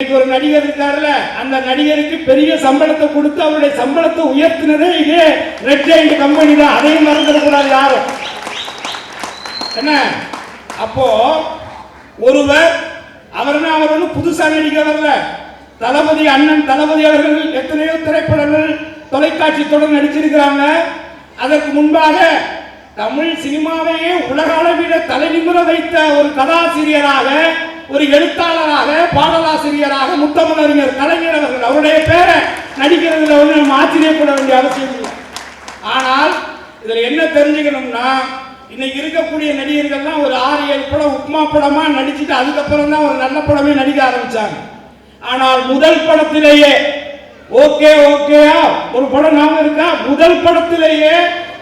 ஒரு நடிகர் இருக்காருல்ல அந்த நடிகருக்கு பெரிய சம்பளத்தை கொடுத்து அவருடைய சம்பளத்தை உயர்த்தினதே இதே ரெட் ஜெயிண்ட் கம்பெனி தான். அதையும் மறந்துடக்கூடாது யாரும். என்ன? அப்போ ஒருவர் அவர்னா அவர் வந்து புதுசாக நடிக்கிறவர்ல. தளபதி அண்ணன் தளபதி அவர்கள் எத்தனையோ திரைப்படங்கள் தொலைக்காட்சி தொடர் நடிச்சிருக்கிறாங்க. அதற்கு முன்பாக தமிழ் சினிமாவையே உலக அளவில் தலைநிமிர வைத்த ஒரு கதாசிரியராக ஒரு எழுத்தாளராக பாடலாசிரியராக முத்தமிழறிஞர் கலைஞர் அவர்கள் அவருடைய பேரை நடிக்கிறதுல வந்து நம்ம ஆச்சரியப்பட வேண்டிய அவசியம் இல்லை. ஆனால் இதில் என்ன தெரிஞ்சுக்கணும்னா இன்னைக்கு இருக்கக்கூடிய நடிகர்கள்லாம் ஒரு ஆறு ஏழு படம் உப்மா படமா நடிச்சுட்டு அதுக்கப்புறம் தான் ஒரு நல்ல படமே நடிக்க ஆரம்பிச்சாங்க. ஆனால் முதல் படத்திலேயே ஓகே ஓகேயா ஒரு படம் ஞாபகம் இருக்கா? முதல் படத்திலேயே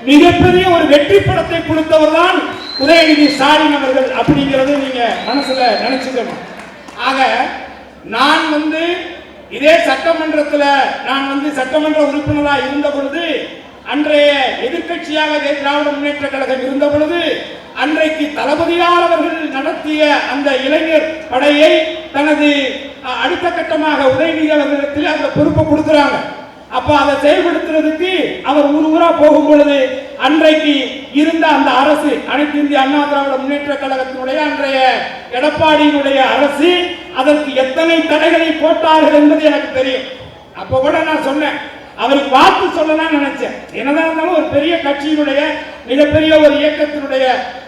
மிகப்பெரிய ஒரு வெற்றி படத்தை கொடுத்தவர் தான் உதயநிதி ஸ்டாலின் அவர்கள் அப்படிங்கிறது நீங்க மனசுல நினைச்சுக்கணும். ஆக நான் வந்து இதே சட்டமன்றத்தில் நான் வந்து சட்டமன்ற உறுப்பினராக இருந்த பொழுது அன்றைய எதிர்க்கட்சியாக திராவிட முன்னேற்ற கழகம் இருந்த பொழுது அன்றைக்கு தளபதியார் அவர்கள் நடத்திய அந்த இளைஞர் படையை தனது அடுத்த கட்டமாக உதயநிதி அவர்களிடத்தில் அந்த பொறுப்பை கொடுக்குறாங்க. அப்ப அதை செயல்படுத்துறதுக்கு அவர் ஊர் ஊரா போகும் பொழுது அன்றைக்கு இருந்த அந்த அரசு அனைத்து இந்திய அண்ணா திராவிட முன்னேற்ற கழகத்தினுடைய அன்றைய எடப்பாடியினுடைய அரசு அதற்கு எத்தனை தடைகளை போட்டார்கள் என்பது எனக்கு தெரியும். அப்ப கூட நான் சொன்னேன். அவருக்கு வாக்கு சொல்லலாம் நினைச்சேன். என்னதான் இருந்தாலும் ஒரு பெரிய கட்சியினுடைய மிகப்பெரிய ஒரு இயக்கத்தினுடைய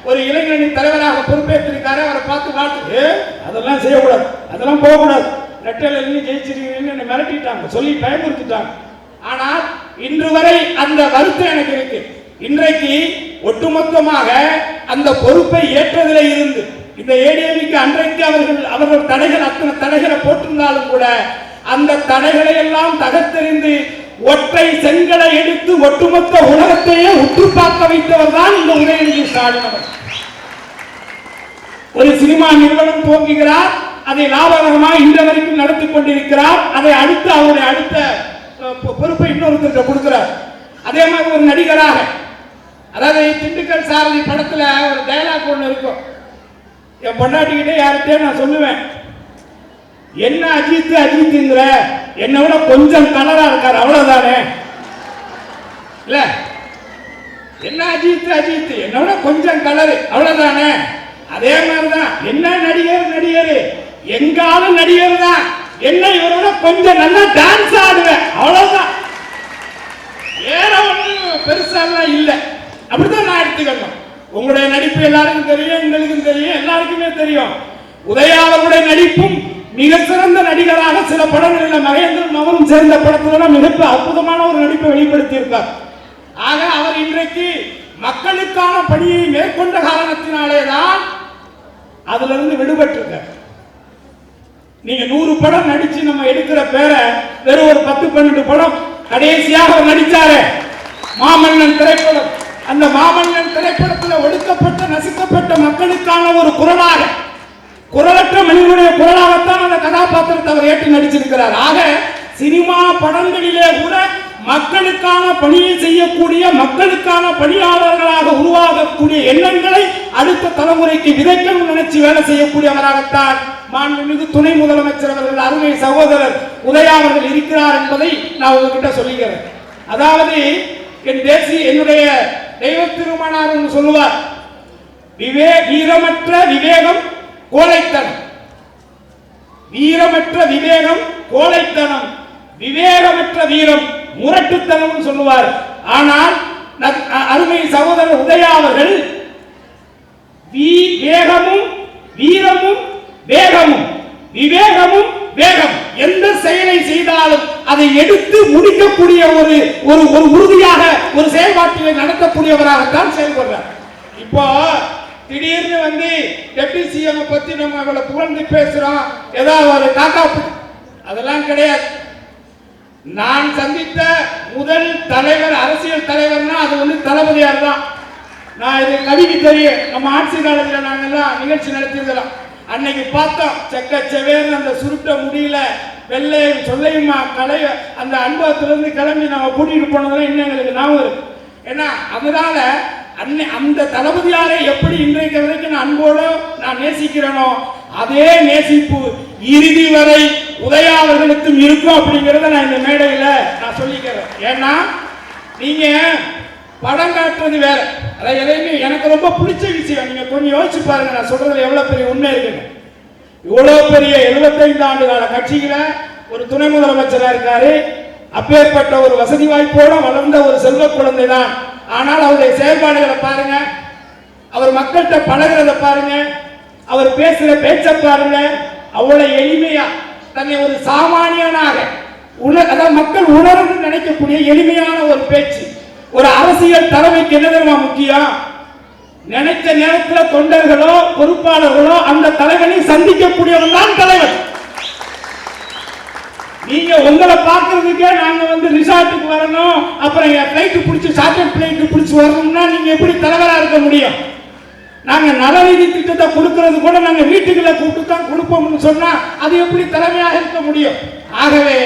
ஒரு இளைஞனின் தலைவராக பொறுப்பேற்றிருக்காரு. அவரை பார்த்து பார்த்து அதெல்லாம் செய்யக்கூடாது. அதெல்லாம் போகக்கூடாது. ரெட்டையில இருந்து ஜெயிச்சிருக்கீங்கன்னு என்னை மிரட்டிட்டாங்க. சொல்லி பயமுறுத்திட்டாங்க. ஆனால் இன்று வரை அந்த வருத்தம் எனக்கு இருக்கு. இன்றைக்கு ஒட்டுமொத்தமாக அந்த பொறுப்பை ஏற்றதிலே இருந்து இந்த ஏடிஎம்க்கு அன்றைக்கு அவர்கள் அவர்கள் தடைகள் அத்தனை தடைகளை போட்டிருந்தாலும் கூட அந்த தடைகளை எல்லாம் தகர்த்தெறிந்து ஒற்றை செங்கலை எடுத்து ஒட்டுமொத்த உலகத்தையே உற்று பார்க்க வைத்தவர் தான் இந்த உதயநிதி ஸ்டாலின் அவர் ஒரு சினிமா நிறுவனம் துவங்குகிறார் அதை லாபகரமாக இன்று வரைக்கும் நடத்தி கொண்டிருக்கிறார் அதை அடுத்து அவருடைய அடுத்த பொ- பொறுப்பை இன்னொருத்தருக்கு கொடுக்கிறார். அதே மாதிரி ஒரு நடிகராக அதாவது திண்டுக்கல் சாரதி படத்தில் ஒரு டைலாக் ஒன்று இருக்கும். என் பொண்டாட்டிக்கிட்டே யார்கிட்டயே நான் சொல்லுவேன். என்ன அஜித் அஜித்துங்கிற? என்னை விட கொஞ்சம் கலராக இருக்கார் அவ்வளோதானே இல்லை. என்ன அஜித் அஜித் என்னை விட கொஞ்சம் கலரு அவ்வளோதானே அதே மாதிரி தான் என்ன நடிகர் நடிகர்? எங்காலும் நடிகர் தான். என்ன இவரோட கொஞ்சம் நல்லா டான்ஸ் ஆடுவேன் அவ்வளோதான் வேற ஒன்றும் பெருசாலாம் இல்லை. அப்படித்தான் நான் எடுத்துக்கணும் உங்களுடைய நடிப்பு எல்லாருக்கும் தெரியும் எங்களுக்கும் தெரியும் எல்லாருக்குமே தெரியும். உதயா அவருடைய நடிப்பும் மிக சிறந்த நடிகராக சில படங்களில் மகேந்திரன் அவரும் சேர்ந்த படத்துல மிகப்ப அற்புதமான ஒரு நடிப்பை வெளிப்படுத்தி இருக்கார் ஆக அவர் இன்றைக்கு மக்களுக்கான பணியை மேற்கொண்ட காரணத்தினாலே தான் அதுல இருந்து விடுபட்டிருக்கார். நீங்க நூறு படம் நடிச்சு நம்ம எடுக்கிற பேரை வெறும் ஒரு பத்து பன்னெண்டு படம் கடைசியாக அவர் நடிச்சாரு. மாமன்னன் திரைப்படம். அந்த மாமன்னன் திரைப்படத்தில் ஒடுக்கப்பட்ட நசுக்கப்பட்ட மக்களுக்கான ஒரு குரலாக குரலற்ற மனிதனுடைய குரலாகத்தான் அந்த கதாபாத்திரத்தை அவர் ஏற்று நடிச்சிருக்கிறார். ஆக சினிமா படங்களிலே கூட மக்களுக்கான பணியை செய்யக்கூடிய மக்களுக்கான பணியாளர்களாக உருவாகக்கூடிய எண்ணங்களை அடுத்த தலைமுறைக்கு விதைக்கணும் நினைச்சு வேலை செய்யக்கூடியவராகத்தான் மாண்புமிகு துணை முதலமைச்சர் அவர்கள் அருமை சகோதரர் உதயா அவர்கள் இருக்கிறார் என்பதை நான் உங்ககிட்ட சொல்லுகிறேன். அதாவது என் தேசிய என்னுடைய தெய்வ திருமணார் என்று சொல்லுவார். விவே வீரமற்ற விவேகம் கோழைத்தனம். வீரமற்ற விவேகம் கோழைத்தனம். விவேகமற்ற வீரம் முரட்டுத்தனம் சொல்லுவார். ஆனால் அருமை சகோதரர் உதயா அவர்கள் வேகமும் வீரமும் வேகமும் விவேகமும் வேகம். எந்த செயலை செய்தாலும் அதை எடுத்து முடிக்கக்கூடிய ஒரு ஒரு ஒரு உறுதியாக ஒரு செயல்பாட்டினை நடத்தக்கூடியவராகத்தான் செயல்படுறார். இப்போ திடீர்னு வந்து டெப்டி சிஎம் பத்தி நம்ம அவளை புகழ்ந்து பேசுறோம். ஏதாவது ஒரு காக்கா அதெல்லாம் கிடையாது. நான் சந்தித்த முதல் தலைவர் அரசியல் தலைவர்னா அது வந்து தளபதியார் தான். நான் இது கவிக்கு தெரியும். நம்ம ஆட்சி காலத்தில் நாங்கள்லாம் நிகழ்ச்சி நடத்தியிருக்கிறோம். அன்னைக்கு பார்த்தோம் செக்க செவேர்னு அந்த சுருட்ட முடியல வெள்ளை சொல்லையுமா கலை அந்த அனுபவத்திலிருந்து கிளம்பி நம்ம கூட்டிகிட்டு போனதெல்லாம் இன்னும் எங்களுக்கு ஞாபகம் இருக்கு. ஏன்னா அதனால அன்னை அந்த தளபதியாரை எப்படி இன்றைக்கு வரைக்கும் நான் அன்போடு நான் நேசிக்கிறேனோ அதே நேசிப்பு இறுதி வரை உதயாவர்களுக்கும் இருக்கும் அப்படிங்கிறத நான் இந்த மேடையில் நான் சொல்லிக்கிறேன். ஏன்னா நீங்கள் படம் காட்டுறது வேற. அதாவது எதையுமே எனக்கு ரொம்ப பிடிச்ச விஷயம். நீங்க கொஞ்சம் யோசிச்சு பாருங்க நான் சொல்றதுல எவ்வளவு பெரிய உண்மை இருக்குங்க இவ்வளவு பெரிய 75 ஆண்டு கால கட்சியில ஒரு துணை முதலமைச்சரா இருக்காரு. அப்பேற்பட்ட ஒரு வசதி வாய்ப்போட வளர்ந்த ஒரு செல்வ குழந்தை தான் ஆனால் அவருடைய செயல்பாடுகளை பாருங்க. அவர் மக்கள்கிட்ட பழகிறத பாருங்க. அவர் பேசுற பேச்ச பாருங்க. அவ்வளவு எளிமையா தன்னை ஒரு சாமானியனாக உணர் அதாவது மக்கள் உணர்ந்து நினைக்கக்கூடிய எளிமையான ஒரு பேச்சு. ஒரு அரசியல் தலைமைக்கு என்ன தெரியுமா முக்கியம்? நினைச்ச நேரத்தில் தொண்டர்களோ பொறுப்பாளர்களோ அந்த தலைவனை சந்திக்கக்கூடியவன் தான் தலைவன் நீங்க உங்களை பார்க்கறதுக்கே நாங்க வந்து ரிசார்ட்டுக்கு வரணும் அப்புறம் என் பிளைட் பிடிச்சி சார்ட்டர் பிளைட் பிடிச்சி வரணும்னா நீங்க எப்படி தலைவராக இருக்க முடியும்? நாங்க நலநிதி திட்டத்தை கொடுக்கறது கூட நாங்க வீட்டுக்குள்ள கூப்பிட்டு தான் கொடுப்போம்னு சொன்னா அது எப்படி தலைமையாக இருக்க முடியும்? ஆகவே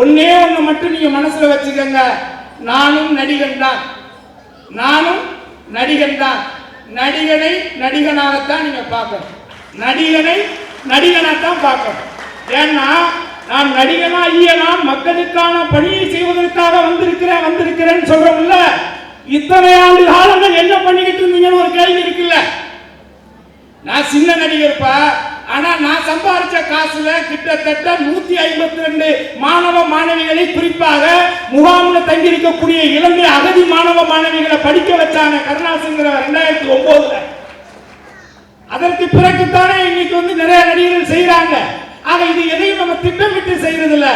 ஒன்னே ஒண்ணு மட்டும் நீங்க மனசுல வச்சுக்கோங்க. நானும் நடிகன் தான். நானும் நடிகன் தான். நடிகனை நடிகனாகத்தான் நீங்க பார்க்கணும். நடிகனை நடிகனாகத்தான் பார்க்கணும். ஏன்னா நான் நடிகனாகிய நான் மக்களுக்கான பணியை செய்வதற்காக வந்திருக்கிறேன் வந்திருக்கிறேன்னு சொல்றோம்ல. இத்தனை ஆண்டு காலங்கள் என்ன பண்ணிக்கிட்டு இருந்தீங்கன்னு ஒரு கேள்வி இருக்குல்ல. நான் சின்ன நடிகர்ப்பா ஆனா நான் சம்பாதிச்ச காசுல கிட்டத்தட்ட நூத்தி ஐம்பத்தி ரெண்டு மாணவ மாணவிகளை குறிப்பாக முகாமில் தங்கியிருக்கக்கூடிய இலங்கை அகதி மாணவ மாணவிகளை படிக்க வச்சாங்க கருணாசிங்கிற ரெண்டாயிரத்தி ஒன்பதுல அதற்கு பிறகுத்தானே இன்னைக்கு வந்து நிறைய நடிகர்கள் செய்யறாங்க ஆக இது எதையும் நம்ம திட்டமிட்டு செய்யறது இல்ல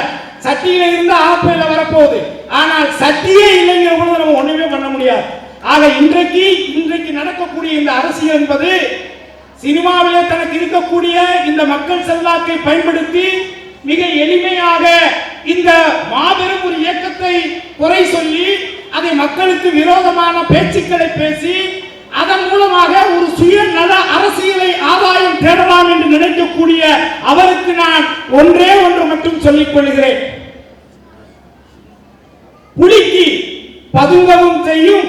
சட்டியில இருந்து ஆப்பையில வரப்போகுது. ஆனால் சட்டியே இல்லைங்கிற பொழுது நம்ம ஒண்ணுமே பண்ண முடியாது. ஆக இன்றைக்கு இன்றைக்கு நடக்கக்கூடிய இந்த அரசியல் என்பது சினிமாவிலே தனக்கு இருக்கக்கூடிய இந்த மக்கள் செல்வாக்கை பயன்படுத்தி மிக எளிமையாக இந்த மாபெரும் ஒரு இயக்கத்தை குறை சொல்லி அதை மக்களுக்கு விரோதமான பேச்சுக்களை பேசி அதன் மூலமாக ஒரு சுயநல அரசியலை ஆதாயம் தேடலாம் என்று நினைக்கக்கூடிய அவருக்கு நான் ஒன்றே ஒன்று மட்டும் சொல்லிக் கொள்கிறேன். புலிக்கு பதுங்கவும் தெரியும்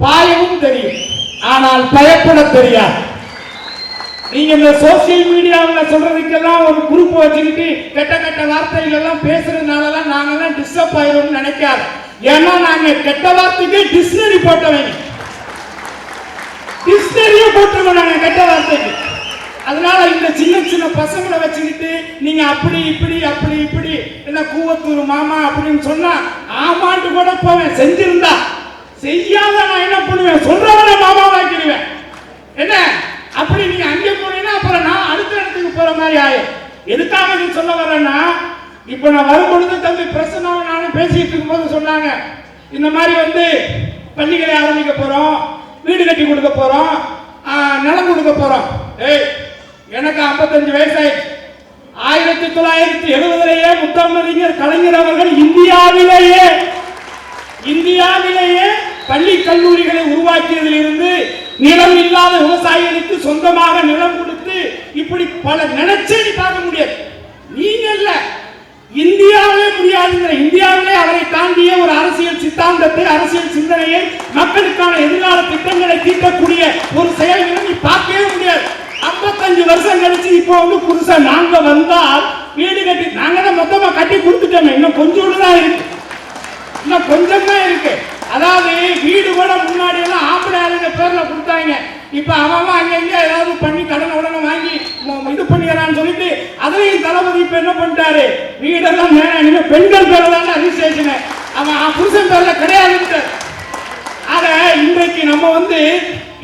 பாயவும் தெரியும். ஆனால் பயப்பட தெரியாது. நீங்க இந்த சோசியல் மீடியாவில் சொல்றதுக்கெல்லாம் ஒரு குரூப் வச்சுக்கிட்டு கெட்ட கெட்ட வார்த்தைகள் எல்லாம் பேசுறதுனாலலாம் நாங்கெல்லாம் டிஸ்டர்ப் ஆயிடும்னு நினைக்காது. ஏன்னா நாங்க கெட்ட வார்த்தைக்கு டிக்ஷனரி போட்டவங்க. டிக்ஷனரியே போட்டிருக்கோம் நாங்க கெட்ட வார்த்தைக்கு. அதனால இந்த சின்ன சின்ன பசங்களை வச்சுக்கிட்டு நீங்க அப்படி இப்படி அப்படி இப்படி என்ன கூவத்தூர் மாமா அப்படின்னு சொன்னா ஆமாண்டு கூட போவேன் செஞ்சிருந்தா. செய்யாத நான் என்ன பண்ணுவேன்? சொல்றவன மாமா வாங்கிடுவேன். என்ன? அப்படி நீங்க அங்கே போனீங்கன்னா அப்புறம் நான் அடுத்த நியாயம் எதுக்காக நீ சொல்ல வரேன்னா இப்போ நான் வரும்பொழுது தம்பி பிரசன்னாவும் நானும் பேசிட்டு இருக்கும்போது சொன்னாங்க இந்த மாதிரி வந்து பள்ளிகளை ஆரம்பிக்க போறோம் வீடு கட்டி கொடுக்க போறோம் நிலம் கொடுக்க போறோம். ஏய் எனக்கு 55 வயசாயிடுச்சு. ஆயிரத்தி தொள்ளாயிரத்தி எழுபதுலேயே முத்தமிழறிஞர் கலைஞர் அவர்கள் இந்தியாவிலேயே இந்தியாவிலேயே பள்ளி கல்லூரிகளை உருவாக்கியதில் இருந்து நிலம் இல்லாத விவசாயிகளுக்கு சொந்தமாக நிலம் கொடுத்து இப்படி பல நினைச்சே நீ பார்க்க முடியாது. நீங்க இல்ல இந்தியாவிலே முடியாதுங்கிற இந்தியாவிலே அவரை தாண்டிய ஒரு அரசியல் சித்தாந்தத்தை அரசியல் சிந்தனையை மக்களுக்கான எதிர்கால திட்டங்களை தீட்டக்கூடிய ஒரு செயல்களை நீ பார்க்கவே முடியாது. 55 வருஷம் கழிச்சு இப்போ வந்து புதுசா நாங்க வந்தால் வீடு கட்டி நாங்க தான் மொத்தமா கட்டி கொடுத்துட்டோமே. இன்னும் கொஞ்சோண்டு தான் இருக்கு. இன்னும் கொஞ்சம் தான் இருக்கு. அதாவது வீடு கூட முன்னாடி எல்லாம் ஆம்பளை ஆளுங்க பேர்ல கொடுத்தாங்க. இப்ப அவன் அவன் அங்க இங்க ஏதாவது பண்ணி கடனை உடனே வாங்கி இது பண்ணிடுறான்னு சொல்லிட்டு அதுலயும் தளபதி இப்ப என்ன பண்ணிட்டாரு? வீடெல்லாம் வேணாம் இனிமே பெண்கள் பேர்ல தான் ரிஜிஸ்ட்ரேஷன் அவன் புருஷன் பேர்ல கிடையாதுன்ட்டு. ஆக இன்றைக்கு நம்ம வந்து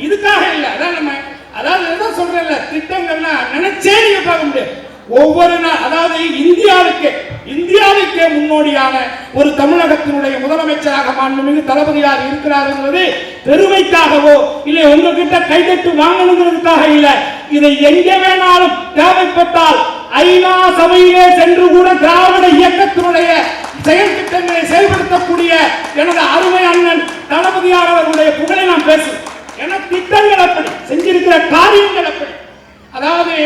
இதுக்காக இல்லை. அதான் நம்ம அதாவது என்ன சொல்றேன்ல திட்டங்கள்லாம் நினைச்சே நீங்க பார்க்க முடியாது. ஒவ்வொரு நாள் அதாவது இந்தியாவுக்கு இந்தியாவுக்கே முன்னோடியான ஒரு தமிழகத்தினுடைய முதலமைச்சராக மாண்புமிகு தளபதியாக இருக்கிறார் என்பது பெருமைக்காகவோ இல்லை உங்ககிட்ட கைதட்டு வாங்கணுங்கிறதுக்காக இல்லை. இதை எங்க வேணாலும் தேவைப்பட்டால் ஐநா சபையிலே சென்று கூட திராவிட இயக்கத்தினுடைய செயல் திட்டங்களை செயல்படுத்தக்கூடிய எனது அருமை அண்ணன் தளபதியார் அவர்களுடைய புகழை நான் பேசுவேன் என திட்டங்கள் அப்படி செஞ்சிருக்கிற காரியங்கள் அப்படி. அதாவது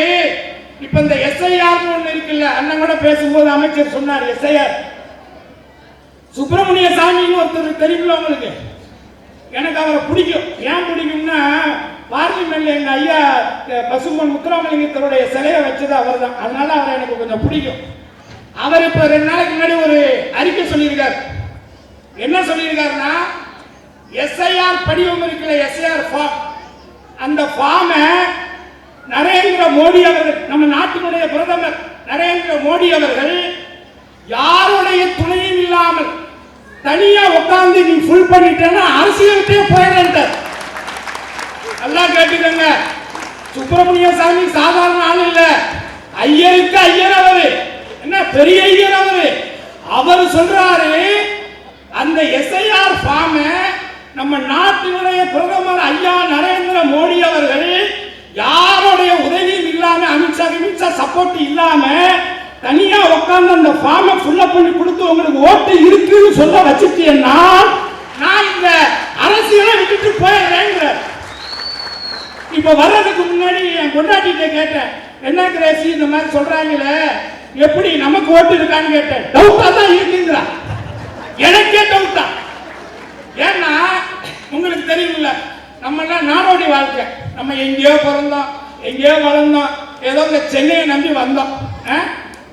இப்ப இந்த எஸ்ஐஆர் ஒண்ணு இருக்குல்ல அண்ணன் கூட பேசும்போது அமைச்சர் சொன்னார் எஸ்ஐஆர் சுப்பிரமணிய சாமின்னு ஒருத்தர் தெரியுமில்ல உங்களுக்கு? எனக்கு அவரை பிடிக்கும். ஏன் பிடிக்கும்னா பார்லிமெண்ட்ல எங்க ஐயா பசுமன் முத்துராமலிங்கத்தருடைய சிலையை வச்சது அவர் தான் அதனால அவரை எனக்கு கொஞ்சம் பிடிக்கும். அவர் இப்ப ரெண்டு நாளைக்கு முன்னாடி ஒரு அறிக்கை சொல்லியிருக்கார். என்ன சொல்லியிருக்காருன்னா எஸ்ஐஆர் படிவம் இருக்கிற எஸ்ஐஆர் ஃபார்ம் அந்த ஃபார்மை நரேந்திர மோடி அவர்கள் நம்ம நாட்டினுடைய பிரதமர் நரேந்திர மோடி அவர்கள் யாருடைய துணையும் இல்லாமல் தனியா உட்கார்ந்து நீ ஃபுல் பண்ணிட்டேன்னா அரசியலுக்கே போயிடன்ட்டார் நல்லா கேட்டுக்கங்க. சுப்பிரமணிய சாமி சாதாரண ஆள் இல்ல. ஐயருக்கு ஐயர் அவரு. என்ன பெரிய ஐயர் அவரு? அவர் சொல்றாரு அந்த எஸ்ஐஆர் ஃபார்ம நம்ம நாட்டினுடைய பிரதமர் ஐயா நரேந்திர மோடி அவர்கள் இல்லாம சப்போர்ட் இல்லாம தனியா உட்கார்ந்து அந்த ஃபார்மை ஃபுல்லப் பண்ணி கொடுத்து உங்களுக்கு ஓட்டு இருக்குன்னு சொல்ல வச்சுட்டீங்கன்னா நான் இந்த அரசியலை விட்டுட்டு போயிடுறேங்கிற. இப்ப வர்றதுக்கு முன்னாடி என் பொண்டாட்டிகிட்ட கேட்டேன் என்ன கிரேசி இந்த மாதிரி சொல்றாங்களே எப்படி நமக்கு ஓட்டு இருக்கான்னு கேட்டேன். டவுட்டா தான் இருக்குங்கிறா. எனக்கே டவுட்டா ஏன்னா உங்களுக்கு தெரியும்ல நம்ம எல்லாம் நாடோடி வாழ்க்கை. நம்ம எங்கேயோ பிறந்தோம் எங்கேயோ வளர்ந்தோம். ஏதோ இந்த சென்னையை நம்பி வந்தோம். ஆ?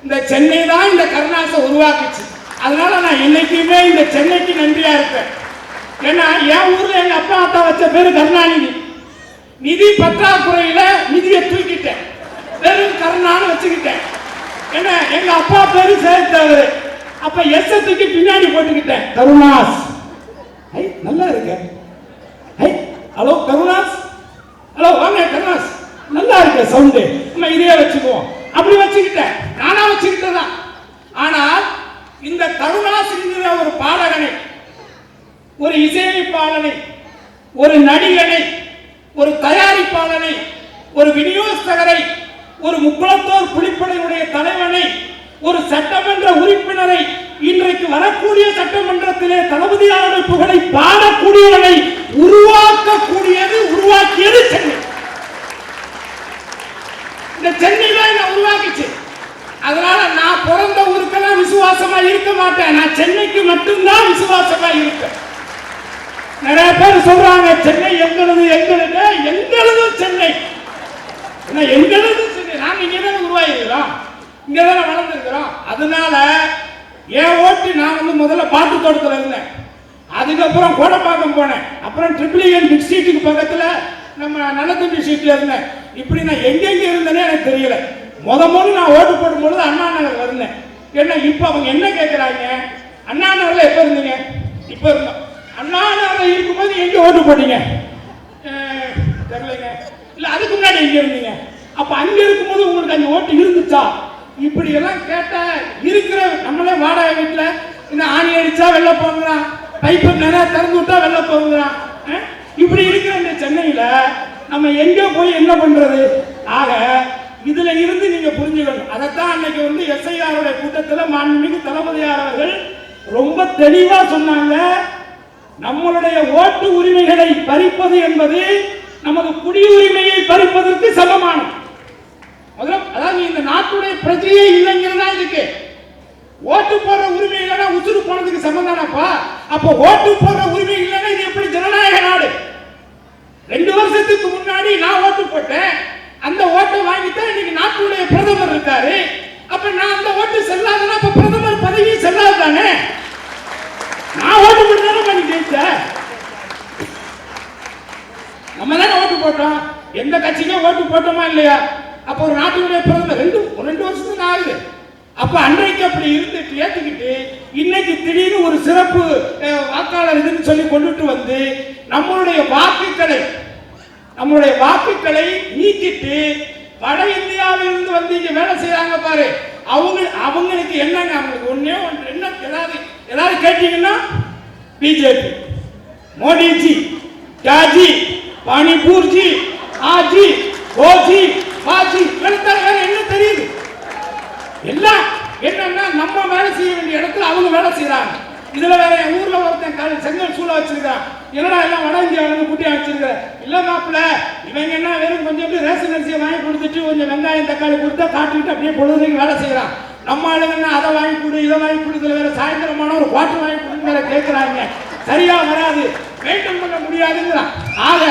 இந்த சென்னை தான் இந்த கருணாசை உருவாக்குச்சு. அதனால நான் என்னைக்குமே இந்த சென்னைக்கு நன்றியா இருப்பேன். ஏன்னா என் ஊர்ல எங்க அப்பா அப்பா வச்ச பேரு கருணாநிதி. நிதி பற்றாக்குறையில நிதியை தூக்கிட்டேன். வெறும் கருணான்னு வச்சுக்கிட்டேன். என்ன எங்க அப்பா பேரு சேர்த்தவர் அப்ப எஸ் தூக்கி பின்னாடி போட்டுக்கிட்டேன். கருணாஸ். ஐ நல்லா இருக்க. ஐ ஹலோ கருணாஸ். ஹலோ வாங்க கருணாஸ். நல்லா இருக்க சவுண்டு நம்ம இதே வச்சுக்குவோம். அப்படி வச்சுக்கிட்டேன். நானா வச்சுக்கிட்டதான் ஆனால் இந்த தருணா சிங்கிற ஒரு பாடகனை ஒரு இசையமைப்பாளனை ஒரு நடிகனை ஒரு தயாரிப்பாளனை ஒரு விநியோகஸ்தகரை ஒரு முக்குளத்தோர் புலிப்படையுடைய தலைவனை ஒரு சட்டமன்ற உறுப்பினரை இன்றைக்கு வரக்கூடிய சட்டமன்றத்திலே தளபதியாளர் புகழை பாடக்கூடியவனை உருவாக்கக்கூடியது உருவாக்கியது சென்னை. இந்த சென்னை தான் என்ன உருவாக்குச்சு. அதனால நான் பிறந்த ஊருக்கெல்லாம் விசுவாசமா இருக்க மாட்டேன். நான் சென்னைக்கு மட்டும்தான் விசுவாசமா இருப்பேன். நிறைய பேர் சொல்றாங்க சென்னை எங்களது எங்களது எங்களது சென்னை. எங்களது சென்னை. நாங்க இங்கே தானே உருவாயிருக்கிறோம் இங்கே தானே வளர்ந்துருக்கிறோம். அதனால என் ஓட்டு நான் வந்து முதல்ல பாட்டு தோட்டத்தில் இருந்தேன். அதுக்கப்புறம் கோடப்பாக்கம் போனேன். அப்புறம் ட்ரிபிளியன் பிக் சீட்டுக்கு பக்கத்தில் நம்ம நல்லத்தம்பி சீட்டில் இருந்தேன். இப்படி நான் எங்கெங்கே இருந்தேனே எனக்கு தெரியல. முத முதல்ல நான் ஓட்டு போடும் பொழுது அண்ணா நகர் இருந்தேன். என்ன இப்போ அவங்க என்ன கேட்குறாங்க அண்ணா நகரில் எப்போ இருந்தீங்க? இப்போ இருந்தோம். அண்ணா நகரில் இருக்கும்போது எங்கே ஓட்டு போட்டீங்க? தெரியலைங்க. இல்லை அதுக்கு முன்னாடி எங்கே இருந்தீங்க? அப்போ அங்கே இருக்கும்போது உங்களுக்கு அந்த ஓட்டு இருந்துச்சா? இப்படி எல்லாம் கேட்டா இருக்கிற நம்மளே வாடகை வீட்டில் இந்த ஆணி அடிச்சா வெளில போங்கிறான் பைப்பு நிறையா திறந்து விட்டா வெளில போங்கிறான் இப்படி இருக்கிற இந்த சென்னையில நம்ம எங்க போய் என்ன பண்றது? ஆக இதுல இருந்து நீங்க புரிஞ்சுக்கணும். அதைத்தான் அன்னைக்கு வந்து எஸ்ஐஆருடைய கூட்டத்தில் மாண்புமிகு தளபதியார் அவர்கள் ரொம்ப தெளிவா சொன்னாங்க. நம்மளுடைய ஓட்டு உரிமைகளை பறிப்பது என்பது நமது குடியுரிமையை பறிப்பதற்கு சமமானது. அதாவது இந்த நாட்டுடைய பிரச்சனையே இல்லைங்கிறதா இருக்கு. ஓட்டு போடுற உரிமை இல்லைன்னா உசுறு போனதுக்கு சமம் தானப்பா அப்போ ஓட்டு போடுற உரிமை இல்லைன்னா இது எப்படி ஜனநாயக நாடு? ரெண்டு வருஷத்துக்கு முன்னாடி நான் ஓட்டு போட்டேன். அந்த ஓட்டை வாங்கித்தான் இன்னைக்கு நாட்டுடைய பிரதமர் இருக்காரு. அப்ப நான் அந்த ஓட்டு செல்லாதுன்னா அப்ப பிரதமர் பதவி செல்லாது தானே நான் ஓட்டு போட்டு பண்ணி ஜெயிச்சேன் நம்ம தானே ஓட்டு போட்டோம். எந்த கட்சிக்கும் ஓட்டு போட்டோமா இல்லையா? அப்போ ஒரு நாட்டினுடைய பிரதமர் ரெண்டு ரெண்டு வருஷத்துக்கு ஆகுது. அப்ப அன்றைக்கு அப்படி இருந்துட்டு ஏத்துக்கிட்டு இன்னைக்கு திடீர்னு ஒரு சிறப்பு வாக்காளர் இதுன்னு சொல்லி கொண்டுட்டு வந்து நம்மளுடைய வாக்குகளை நம்முடைய வாக்குகளை நீக்கிட்டு வட இந்தியாவிலிருந்து வந்து இங்கே வேலை செய்கிறாங்க பாரு. அவங்க அவங்களுக்கு என்னங்க? அவங்களுக்கு ஒன்றே ஒன்று. என்ன? ஏதாவது ஏதாவது கேட்டீங்கன்னா பிஜேபி மோடிஜி ஜாஜி பானிபூர்ஜி ஆஜி ஓஜி பாஜி வேறு என்ன தெரியுது? எல்லாம் என்னன்னா நம்ம வேலை செய்ய வேண்டிய இடத்துல அவங்க வேலை செய்கிறாங்க இதுல வேற என் ஊர்ல ஒருத்தன் கால செங்கல் சூழ வச்சிருக்கான் என்னடா எல்லாம் வட இந்தியாவில இருந்து குட்டி வச்சிருக்க இல்ல மாப்பிள்ள இவங்க என்ன வெறும் கொஞ்சம் ரேஷன் அரிசியை வாங்கி கொடுத்துட்டு கொஞ்சம் வெங்காயம் தக்காளி கொடுத்தா காட்டிட்டு அப்படியே பொழுதுக்கு வேலை செய்யறான். நம்ம ஆளுங்கன்னா அதை வாங்கி கொடு இதை வாங்கி கொடுத்துல வேற சாயந்தரமான ஒரு பாட்டு வாங்கி கொடுங்க வேற கேட்கறாங்க சரியா வராது. மெயின்டைன் பண்ண முடியாதுங்கிறான். ஆக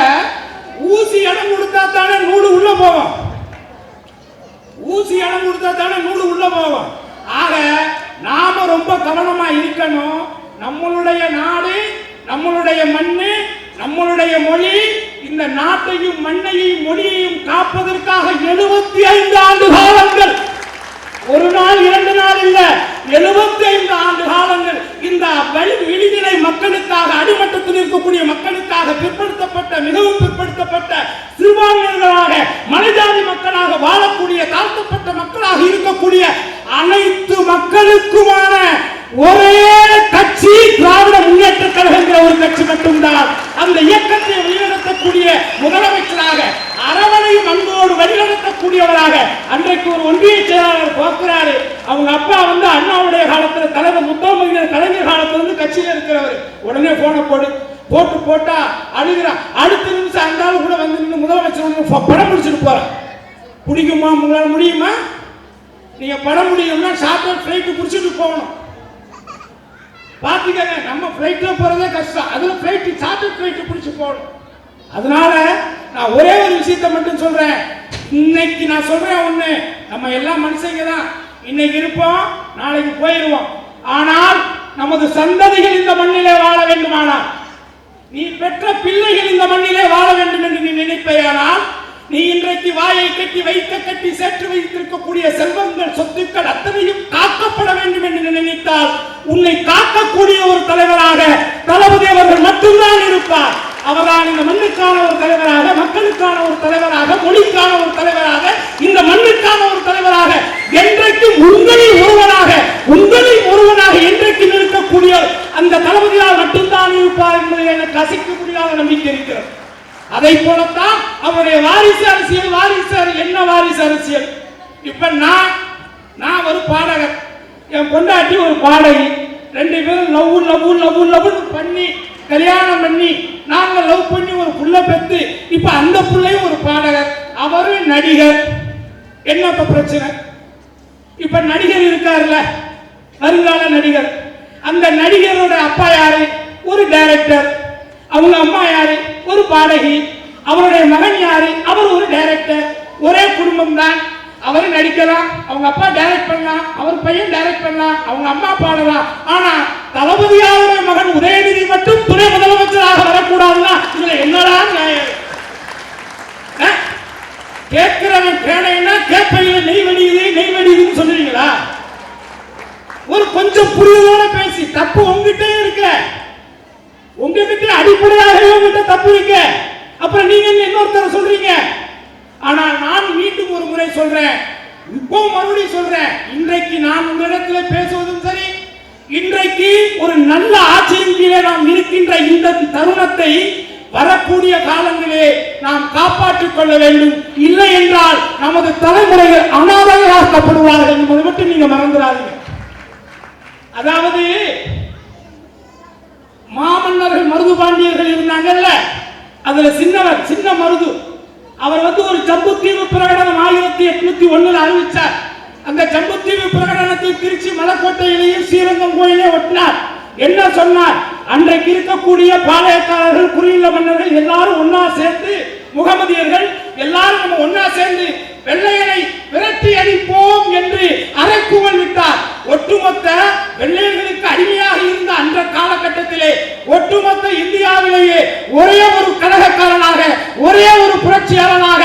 ஊசி இடம் கொடுத்தா தானே நூடு உள்ள போகும். ஊசி இடம் கொடுத்தா தானே நூடு உள்ள போகும். ஆக கவனமா இருக்கணும். நம்மளுடைய நாடு நம்மளுடைய மண்ணு நம்மளுடைய மொழி இந்த நாட்டையும் மண்ணையும் மொழியையும் காப்பதற்காக எழுபத்தி ஐந்து ஆண்டு காலங்கள். ஒரு நாள் இரண்டு நாள் இல்லை. எழுபத்தி ஐந்து ஆண்டு காலங்கள் இந்த வழி விழிநிலை மக்களுக்காக அடிமட்டத்தில் இருக்கக்கூடிய மக்களுக்காக பிற்படுத்தப்பட்ட மிகவும் பிற்படுத்தப்பட்ட சிறுபான்மையினராக மலைஜாதி மக்களாக வாழக்கூடிய தாழ்த்தப்பட்ட மக்களாக இருக்கக்கூடிய அனைத்து மக்களுக்குமான ஒரே கட்சி திராவிட முன்னேற்ற கழகங்கிற ஒரு கட்சி மட்டும்தான். அந்த இயக்கத்தை வழிநடத்தக்கூடிய முதலமைச்சராக அரவணையும் அன்போடு வழிநடத்தக்கூடியவராக அன்றைக்கு ஒரு ஒன்றிய செயலாளர் பார்க்கிறாரு. அவங்க அப்பா வந்து அண்ணாவுடைய காலத்துல தலைவர் முத்தமிழர் கலைஞர் காலத்துல இருந்து கட்சியில இருக்கிறவர். உடனே போன போடு போட்டு போட்டா அழுகிறான் அடுத்த நிமிஷம் அந்த ஆள் கூட வந்து நின்று முதலமைச்சர் படம் பிடிச்சிட்டு போறான் பிடிக்குமா? உங்களால் முடியுமா? நீங்க படம் முடியும்னா சார்ட்டர் ஃப்ளைட்டு பிடிச்சிட்டு போகணும். பாத்துக்கங்க நம்ம ஃபிளைட்ல போறதே கஷ்டம். அதுல ஃபிளைட் சார்ட்டர் ஃப்ளைட்டு பிடிச்சி போகணும். அதனால நான் ஒரே ஒரு விஷயத்தை மட்டும் சொல்றேன். இன்னைக்கு நான் சொல்றேன் ஒண்ணு. நம்ம எல்லாம் மனுஷங்க தான். இன்னைக்கு இருப்போம் நாளைக்கு போயிடுவோம் ஆனால் நமது சந்ததிகள் இந்த மண்ணிலே வாழ வேண்டுமானால் நீ பெற்ற பிள்ளைகள் இந்த மண்ணிலே வாழ வேண்டும் என்று நீ நினைப்பேயானால் நீ இன்றைக்கு வாயை கட்டி வைக்க கட்டி சேர்த்து வைத்திருக்கக்கூடிய செல்வங்கள் சொத்துக்கள் அத்தனையும் காக்கப்பட வேண்டும் என்று நினைத்தால் உன்னை காக்கக்கூடிய ஒரு தலைவராக தளபதி அவர்கள் மட்டும்தான் இருப்பார். அவரால் இந்த மண்ணுக்கான ஒரு தலைவராக மக்களுக்கான ஒரு தலைவராக மொழிக்கான ஒரு தலைவராக இந்த மண்ணுக்கான ஒரு தலைவராக என்றைக்கும் உங்களில் ஒருவராக உங்களில் ஒருவனாக என்றைக்கும் இருக்கக்கூடிய அந்த தளபதியால் மட்டும்தான் இருப்பார் என்பதை எனக்கு அசைக்க முடியாத நம்பிக்கை இருக்கிறது. அதை போலத்தான் அவருடைய வாரிசு அரசியல் வாரிசு என்ன வாரிசு அரசியல்? இப்ப நான் நான் ஒரு பாடகர். என் பொண்டாட்டி ஒரு பாடகி. ரெண்டு பேரும் லவ் லவ் லவ் லவ்னு பண்ணி கல்யாணம் பண்ணி நாங்க லவ் பண்ணி ஒரு புள்ள பெத்து இப்ப அந்த பிள்ளையும் ஒரு பாடகர் அவரும் நடிகர். என்ன இப்ப பிரச்சனை? இப்ப நடிகர் இருக்காருல்ல வருங்கால நடிகர். அந்த நடிகரோட அப்பா யாரு? ஒரு டைரக்டர் அவங்க அம்மா யாரு? ஒரு பாடகி. அவருடைய மகன் யாரு? அவர் ஒரு டைரக்டர் ஒரே குடும்பம் தான் அவரும் நடிக்கலாம் அவங்க அப்பா டைரக்ட் பண்ணலாம் அவர் பையன் டைரக்ட் பண்ணலாம் அவங்க அம்மா பாடலாம் ஆனா தளபதியாருடைய மகன் உதயநிதி மட்டும் துணை முதலமைச்சராக வரக்கூடாதுன்னா இதுல என்னடா நியாயம்? ஆ? கேட்கிறவன் கேடைன்னா கேட்பையில நெய் வடியுது நெய் வடியுதுன்னு சொல்றீங்களா? ஒரு கொஞ்சம் புரிதலோட பேசி தப்பு உங்ககிட்டே இருக்க உங்ககிட்ட அடிப்படையாகவே உங்ககிட்ட தப்பு இருக்கு. அப்புறம் நீங்க என்ன இன்னொருத்தர சொல்றீங்க? ஆனால் நான் மீண்டும் ஒரு முறை சொல்றேன். இப்போ மறுபடியும் சொல்றேன். இன்றைக்கு நான் உங்களிடத்தில் பேசுவதும் சரி இன்றைக்கு ஒரு நல்ல ஆட்சியின் கீழே நாம் இருக்கின்ற இந்த தருணத்தை வரக்கூடிய காலங்களே நாம் காப்பாற்றிக் கொள்ள வேண்டும். இல்லை என்றால் நமது தலைமுறைகள் அனாதையாக்கப்படுவார்கள் என்பதை மட்டும் நீங்க மறந்துடாதீங்க. அதாவது மாமன்னர்கள் மருது பாண்டியர்கள் இருந்தாங்கல்ல அதுல சின்னவர் சின்ன மருது. அவர் வந்து ஒரு ஜம்புத்தீவு பிரகடனம் ஆயிரத்தி எட்நூத்தி ஒண்ணுல அறிவிச்சார். அந்த ஜம்புத்தீவு பிரகடனத்தை திருச்சி மலைக்கோட்டையிலேயும் ஸ்ரீரங்கம் கோயிலே ஒட்டினார். என்ன சொன்னார்? அன்றைக்கு இருக்கக்கூடிய பாளையக்காரர்கள் குறியுள்ள மன்னர்கள் எல்லாரும் ஒன்னா சேர்ந்து முகமதியர்கள் எல்லாரும் நம்ம ஒன்னா சேர்ந்து வெள்ளையனை விரட்டி அடிப்போம் என்று அரைக்குவல் விட்டார். ஒட்டுமொத்த வெள்ளையர்களுக்கு அடிமையாக இருந்த அந்த காலகட்டத்திலே ஒட்டுமொத்த இந்தியாவிலேயே ஒரே ஒரு கழகக்காரனாக ஒரே ஒரு புரட்சியாளனாக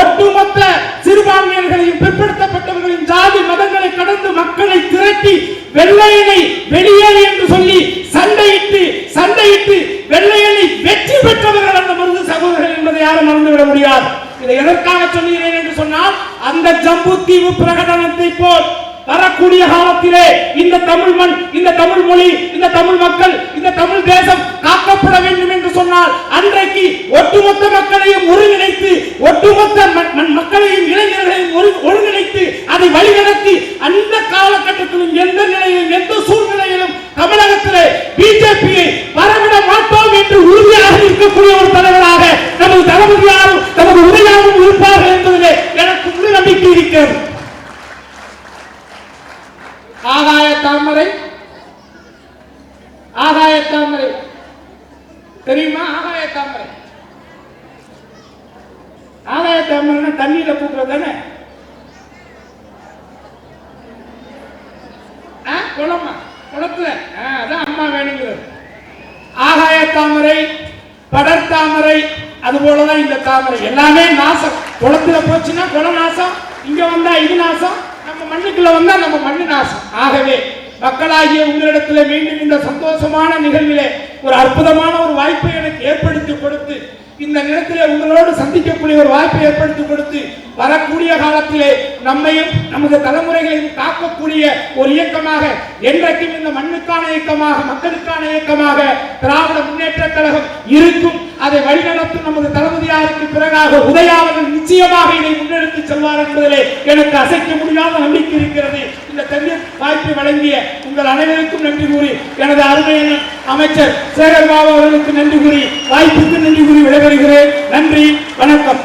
ஒட்டுமொத்த சிறுபான்மையர்களையும் பிற்படுத்தப்பட்டவர்களின் ஜாதி மதங்களை கடந்து மக்களை திரட்டி வெள்ளையனை வெளியேறு என்று சொல்லி சண்டையிட்டு சண்டையிட்டு வெள்ளையனை வெற்றி பெற்றவர்கள் அந்த மருது சகோதரர்கள் என்பதை யாரும் மறந்துவிட முடியாது. இதை எதற்காக சொல்லுகிறேன் என்று சொன்னால் அந்த ஜம்பு தீவு பிரகடனத்தை போல் வரக்கூடிய காலத்திலே இந்த தமிழ் மண் இந்த தமிழ் மொழி இந்த தமிழ் மக்கள் இந்த தமிழ் தேசம் காக்கப்பட வேண்டும் என்று சொன்னால் அன்றைக்கு ஒட்டுமொத்த மக்களையும் ஒருங்கிணைத்து ஒட்டுமொத்த ம- ம- மக்களையும் இளைஞர்களையும் ஒரு- ஒருங்கிணைத்து அதை வழிநடத்தி அந்த காலகட்டத்திலும் எந்த நிலையிலும் எந்த சூழ்நிலையிலும் தமிழகத்திலே பிஜேபியை வரவிட மாட்டோம் என்று உறுதியாக இருக்கக்கூடிய ஒரு தலைவராக நமது தளபதியாரும் நமது உதயாரும் இருப்பார்கள் என்பதிலே எனக்கு முழு நம்பிக்கை இருக்கிறது ஆகாய தாமரை ஆகாய தாமரை தெரியுமா ஆகாய தாமரை ஆகாய தாமரை தண்ணீரை பூக்கிறது தானே ஆ, குளமா குளத்துல ஆ, அதான் அம்மா வேணுங்கிறது ஆகாய தாமரை படர் தாமரை அது போலதான் இந்த தாமரை எல்லாமே நாசம் குளத்துல போச்சுன்னா குளம் நாசம் இங்க வந்தா இது நாசம் நம்ம மண்ணுக்குள்ள வந்தா நம்ம மண்ணு நாசம் ஆகவே மக்களாகிய உங்களிடத்தில் மீண்டும் இந்த சந்தோஷமான நிகழ்விலே ஒரு அற்புதமான ஒரு வாய்ப்பை எனக்கு ஏற்படுத்தி கொடுத்து இந்த நேரத்திலே உங்களோடு சந்திக்கக்கூடிய ஒரு வாய்ப்பை ஏற்படுத்தி கொடுத்து வரக்கூடிய காலத்திலே நம்மையும் நமது தலைமுறைகளையும் காக்கக்கூடிய ஒரு இயக்கமாக என்றைக்கும் இந்த மண்ணுக்கான இயக்கமாக மக்களுக்கான இயக்கமாக திராவிட முன்னேற்ற கழகம் இருக்கும். அதை வழிநடத்தும் நமது தளபதியாருக்கு பிறகாக உதயாவர்கள் நிச்சயமாக இதை முன்னெடுத்து செல்வார் என்பதிலே எனக்கு அசைக்க முடியாத நம்பிக்கை இருக்கிறது. இந்த தண்ணீர் வாய்ப்பை வழங்கிய உங்கள் அனைவருக்கும் நன்றி கூறி எனது அருமையான அமைச்சர் சேகர் பாபு அவர்களுக்கு நன்றி கூறி வாய்ப்புக்கு நன்றி கூறி விடைபெறுகிறேன். நன்றி வணக்கம்.